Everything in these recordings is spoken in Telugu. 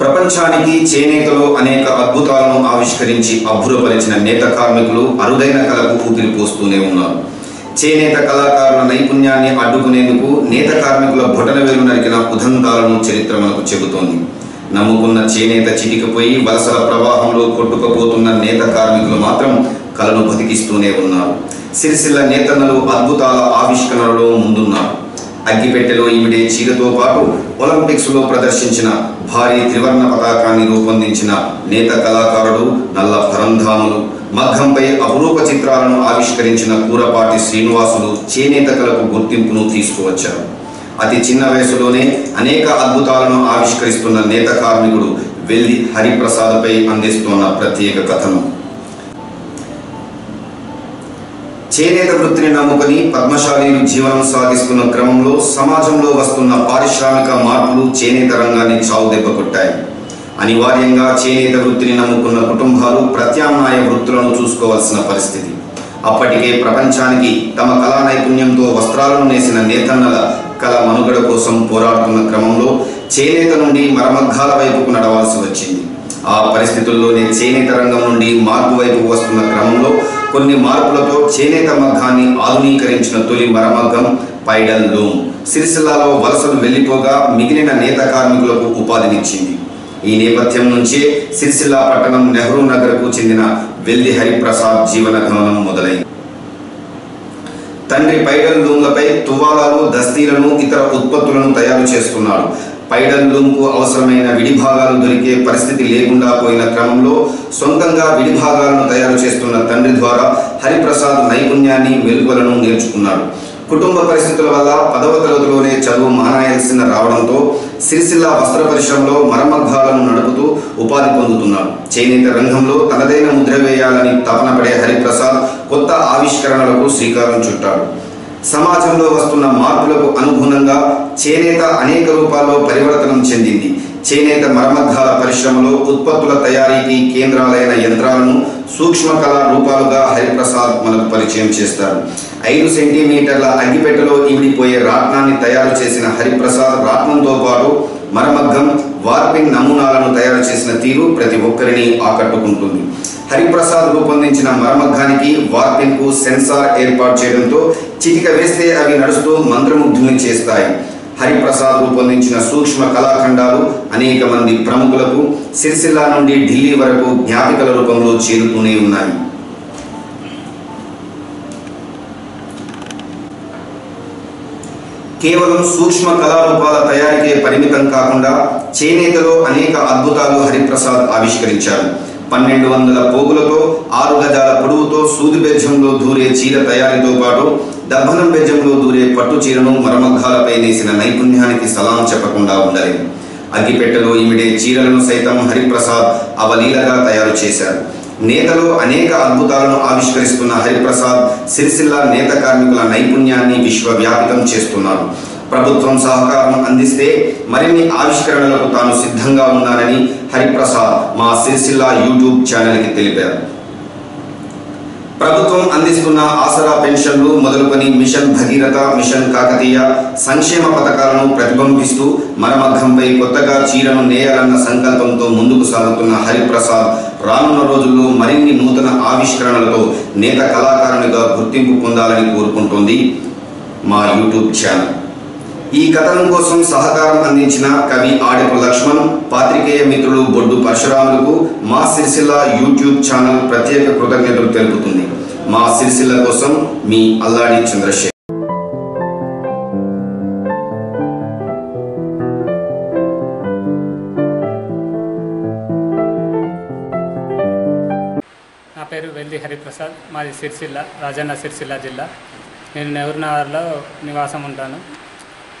ప్రపంచానికి చేనేతలో అనేక అద్భుతాలను ఆవిష్కరించి అబ్బురపరిచిన నేత కార్మికులు అరుదైన కళకు ఊపిరి పోస్తూనే ఉన్నారు. చేనేత కళాకారుల నైపుణ్యాన్ని అడ్డుకునేందుకు నేత కార్మికుల బొటనవేలు నరికిన ఉదంతాలను చరిత్ర మనకు చెబుతోంది. నమ్ముకున్న చేనేత చిటికపోయి వలసల ప్రవాహంలో కొట్టుకుపోతున్న నేత కార్మికులు మాత్రం కళను బతికిస్తూనే ఉన్నారు. సిరిసిల్ల నేతన్నలు అద్భుతాల ఆవిష్కరణలో ముందున్నారు. అగ్గిపెట్టెలో ఈవిడే చీరతో పాటు ఒలింపిక్స్లో ప్రదర్శించిన భారీ త్రివర్ణ పతాకాన్ని రూపొందించిన నేత కళాకారుడు నల్ల పరంధాములు మగ్గంపై అపురూప చిత్రాలను ఆవిష్కరించిన కూరపాటి శ్రీనివాసులు చేనేత కళకు గుర్తింపును తీసుకువచ్చారు. అతి చిన్న వయసులోనే అనేక అద్భుతాలను ఆవిష్కరిస్తున్న నేత కార్మికుడు వెల్లి హరిప్రసాద్పై అందిస్తున్న ప్రత్యేక కథనం. చేనేత వృత్తిని నమ్ముకుని పద్మశాలీలు జీవనం సాగిస్తున్న క్రమంలో సమాజంలో వస్తున్న పారిశ్రామిక మార్పులు చేనేత రంగాన్ని చావు దెబ్బకొట్టాయి అనివార్యంగా చేనేత వృత్తిని నమ్ముకున్న కుటుంబాలు ప్రత్యామ్నాయ వృత్తులను చూసుకోవాల్సిన పరిస్థితి. అప్పటికే ప్రపంచానికి తమ కళా నైపుణ్యంతో వస్త్రాలను నేసిన నేతన్నల కళ మనుగడ కోసం పోరాడుతున్న క్రమంలో చేనేత నుండి మరమగ్గాల వైపుకు నడవాల్సి వచ్చింది. ఆ పరిస్థితుల్లోనే చేనేత రంగం నుండి మార్పు వైపు వస్తున్న క్రమంలో కొన్ని మార్పులతో చేనేత మగ్గాన్ని ఆధునీకరించిన తొలి మరమగ్గం పైడల్ లూమ్. సిరిసిల్లాలో వలసలు వెళ్ళిపోగా మిగిలిన నేత కార్మికులకు ఉపాధినిచ్చింది. ఈ నేపథ్యం నుంచే సిరిసిల్ల పట్టణం నెహ్రూ నగర్కు చెందిన వెల్లి హరిప్రసాద్ జీవన గమనం మొదలైంది. తండ్రి పైడల్ లూమ్లపై తువ్వాలాలు దస్తీలను ఇతర ఉత్పత్తులను తయారు చేస్తున్నాడు. పైడల్ లూమ్కు అవసరమైన విడిభాగాలు దొరికే పరిస్థితి లేకుండా పోయిన క్రమంలో సొంతంగా విడిభాగాలను తయారు చేస్తున్న తండ్రి ద్వారా హరిప్రసాద్ నైపుణ్యాన్ని మెలుకలను నేర్చుకున్నాడు. కుటుంబ పరిస్థితుల వల్ల పదవ తరగతిలోనే చదువు మానాయాల్సిన రావడంతో సిరిసిల్ల వస్త్ర పరిశ్రమలో మరమగ్గాలను నడుపుతూ ఉపాధి పొందుతున్నాడు. చేనేత రంగంలో తనదైన ముద్ర వేయాలని తపన పడే హరిప్రసాద్ కొత్త ఆవిష్కరణలకు శ్రీకారం చుట్టాడు. సమాజంలో వస్తున్న మార్పులకు అనుగుణంగా చేనేత అనేక రూపాల్లో పరివర్తనం చెందింది. చేనేత మరమగ్గాల పరిశ్రమలో ఉత్పత్తుల తయారీకి కేంద్రాలైన యంత్రాలను సూక్ష్మ కళా రూపాలుగా హరిప్రసాద్ మనకు పరిచయం చేస్తారు. ఐదు సెంటీమీటర్ల అగ్గిపెట్టెలో ఇమిడిపోయే రాట్నాన్ని తయారు చేసిన హరిప్రసాద్ రాట్నంతో పాటు మరమగ్గం వార్పింగ్ నమూనాలను తయారు చేసిన తీరు ప్రతి ఒక్కరిని ఆకట్టుకుంటుంది. హరిప్రసాద్ రూపొందించిన మరమగ్గానికి వార్పింగ్కు సెన్సార్ ఏర్పాటు చేయడంతో చిటిక వేస్తే అవి నడుస్తూ మంత్రముగ్ధుల్ని చేస్తాయి. హరిప్రసాద్ రూపొందించిన సూక్ష్మ కళాఖండాలు అనేక మంది ప్రముఖులకు సిరిసిల్ల నుండి ఢిల్లీ వరకు జ్ఞాపికల రూపంలో చేరుతూనే ఉన్నాయి. కేవలం సూక్ష్మ కళారూపాల తయారీకే పరిమితం కాకుండా చేనేతలో అనేక అద్భుతాలు హరిప్రసాద్ ఆవిష్కరించారు పన్నెండు వందల పోగులతో ఆరు గజాల పొడవుతో సూది బెజ్జంలో దూరే చీర తయారీతో పాటు దబ్బనం బెజ్జంలో దూరే పట్టు చీరను మరమగ్గాలపై నేసిన నైపుణ్యానికి సలాం చెప్పకుండా ఉండలేదు. అగ్గిపెట్టెలో ఇమిడే చీరలను సైతం హరిప్రసాద్ అవలీలగా తయారు చేశారు నేతలో అనేక అద్భుతాలను ఆవిష్కరిస్తున్న హరిప్రసాద్ సిరిసిల్ల నేత కార్మికుల నైపుణ్యాన్ని విశ్వవ్యాపితం చేస్తున్నారు. ప్రభుత్వం సహకారం అందిస్తే మరిన్ని ఆవిష్కరణలకు తాను సిద్ధంగా ఉన్నానని హరిప్రసాద్ మా సిరిసిల్ల యూట్యూబ్ ఛానల్కి తెలిపారు. ప్రభుత్వం అందిస్తున్న ఆసరా పెన్షన్లు మొదలుకొని మిషన్ భగీరథ మిషన్ కాకతీయ సంక్షేమ పథకాలను ప్రతిబింబిస్తూ మరమగ్గంపై కొత్తగా చీరను నేయాలన్న సంకల్పంతో ముందుకు సాగుతున్న హరిప్రసాద్ రానున్న రోజుల్లో మరిన్ని నూతన ఆవిష్కరణలతో నేత కళాకారునిగా గుర్తింపు పొందాలని కోరుకుంటోంది మా యూట్యూబ్ ఛానల్. ఈ కథనం కోసం సహకారం అందించిన కవి ఆడపు లక్ష్మణ్ పాత్రికేయ మిత్రులు బొడ్డు పరశురాములకు మా సిరిసిల్ల యూట్యూబ్ ఛానల్ ప్రత్యేక కృతజ్ఞతలు తెలుపుతుంది. మా సిరిసిల్ల కోసం మీ అల్లాడి చంద్రశేఖర్. నా పేరు వెల్ది హరిప్రసాద్. మాది సిరిసిల్ల రాజన్న సిరిసిల్ల జిల్లా. నేను నెహ్రూనగర్లో నివాసం ఉంటాను.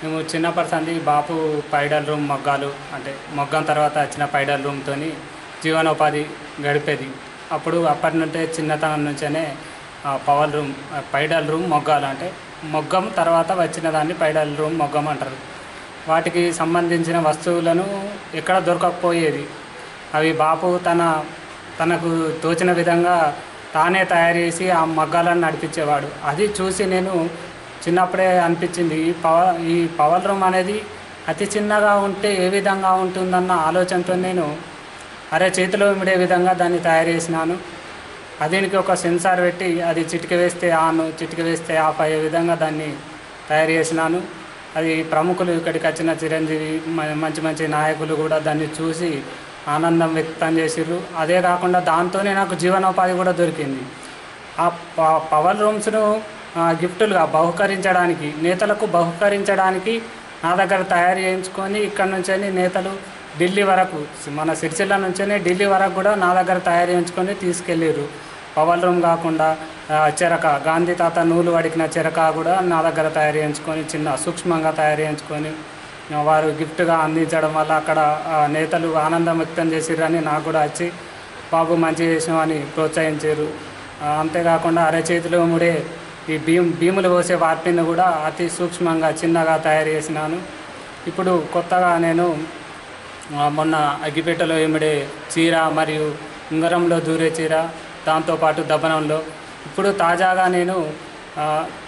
మేము చిన్నప్పటిసంది బాపు పైడల్ రూమ్ మొగ్గాలు అంటే మొగ్గం తర్వాత వచ్చిన పైడల్ రూమ్తో జీవనోపాధి గడిపేది. అప్పుడు అప్పటి నుండే చిన్నతనం నుంచేనే పవర్ రూమ్ పైడల్ రూమ్ మొగ్గాలు అంటే మొగ్గం తర్వాత వచ్చిన దాన్ని పైడల్ రూమ్ మొగ్గం అంటారు. వాటికి సంబంధించిన వస్తువులను ఎక్కడ దొరకకపోయేది. అవి బాపు తన తనకు తోచిన విధంగా తానే తయారు చేసి ఆ మగ్గాలను నడిపించేవాడు. అది చూసి నేను చిన్నప్పుడే అనిపించింది. ఈ పవర్ ఈ పవర్ రూమ్ అనేది అతి చిన్నగా ఉంటే ఏ విధంగా ఉంటుందన్న ఆలోచనతో నేను అరే చేతిలో ఇమిడే విధంగా దాన్ని తయారు చేసినాను. దీనికి ఒక సెన్సార్ పెట్టి అది చిటిక వేస్తే ఆన్ చిటిక వేస్తే ఆఫ్ అయ్యే విధంగా దాన్ని తయారు చేసినాను. అది ప్రముఖులు ఇక్కడికి వచ్చిన చిరంజీవి మ- మంచి మంచి నాయకులు కూడా దాన్ని చూసి ఆనందం వ్యక్తం చేసిర్రు. అదే కాకుండా దాంతోనే నాకు జీవనోపాధి కూడా దొరికింది. ఆ ప- పవర్ రూమ్స్ను గిఫ్టులుగా బహుకరించడానికి నేతలకు బహుకరించడానికి నా దగ్గర తయారు చేయించుకొని ఇక్కడ నుంచి నేతలు ఢిల్లీ వరకు మన సిరిసిల్ల నుంచే ఢిల్లీ వరకు కూడా నా దగ్గర తయారు చేయించుకొని తీసుకెళ్ళారు పవర్ రూమ్ కాకుండా చెరక గాంధీ తాత నూలు వడికిన చెరక కూడా నా దగ్గర తయారు చేయించుకొని చిన్న సూక్ష్మంగా తయారు చేయించుకొని వారు గిఫ్ట్గా అందించడం వల్ల అక్కడ నేతలు ఆనందం వ్యక్తం చేసిరని నాకు కూడా వచ్చి బాబు మంచి చేసినామని ప్రోత్సహించారు అంతేకాకుండా అరచేతిలో ముడే ఈ భీమ్ భీములు పోసే వాటిని కూడా అతి సూక్ష్మంగా చిన్నగా తయారు చేసినాను. ఇప్పుడు కొత్తగా నేను మొన్న అగ్గిపెట్టెలో ఇమిడే చీర మరియు ఉంగరంలో దూరే చీర దాంతోపాటు దబనంలో. ఇప్పుడు తాజాగా నేను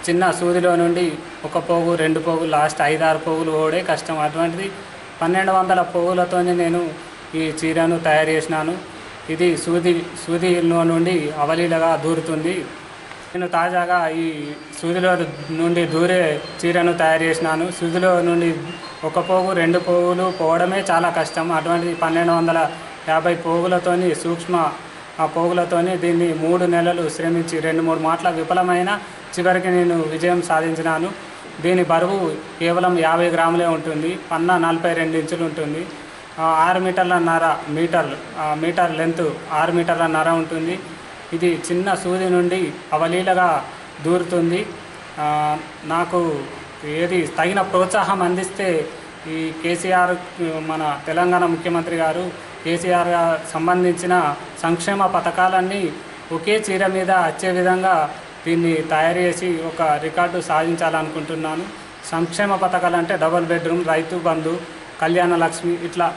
చిన్న సూదిలో నుండి ఒక పోగు రెండు పోగు లాస్ట్ ఐదారు పోగులు ఓడే కష్టం. అటువంటిది పన్నెండు వందల పోగులతోనే నేను ఈ చీరను తయారు చేసినాను. ఇది సూది సూదిలో నుండి అవలీలగా దూరుతుంది. నేను తాజాగా ఈ సూదిలో నుండి దూరే చీరను తయారు చేసినాను. సూదిలో నుండి ఒక పోగు రెండు పోగులు పోవడమే చాలా కష్టం. అటువంటి పన్నెండు వందల యాభై పోగులతోని సూక్ష్మ ఆ పోగులతోని దీన్ని మూడు నెలలు శ్రమించి రెండు మూడు మాటల విఫలమైన చివరికి నేను విజయం సాధించినాను. దీని బరువు కేవలం యాభై గ్రాములే ఉంటుంది. పన్న నలభై రెండు ఇంచులు ఉంటుంది. ఆరు మీటర్ల నర మీటర్లు మీటర్ లెంత్ ఆరు మీటర్ల నర ఉంటుంది. ఇది చిన్న సూది నుండి అవలీలగా దూరుతుంది. నాకు ఏది తగిన ప్రోత్సాహం అందిస్తే ఈ కేసీఆర్ మన తెలంగాణ ముఖ్యమంత్రి గారు కేసీఆర్ సంబంధించిన సంక్షేమ పథకాలన్నీ ఒకే చీర మీద వచ్చే విధంగా దీన్ని తయారు చేసి ఒక రికార్డు సాధించాలనుకుంటున్నాను. సంక్షేమ పథకాలు అంటే డబుల్ బెడ్రూమ్ రైతు బంధు కళ్యాణ లక్ష్మి ఇట్లా.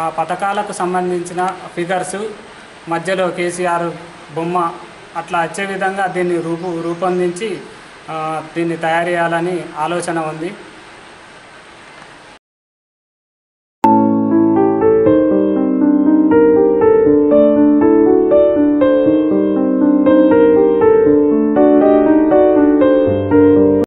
ఆ పథకాలకు సంబంధించిన ఫిగర్స్ మధ్యలో కేసీఆర్ బొమ్మ అట్లా వచ్చే విధంగా దీన్ని రూపు రూపొందించి దీన్ని తయారు చేయాలని ఆలోచన ఉంది.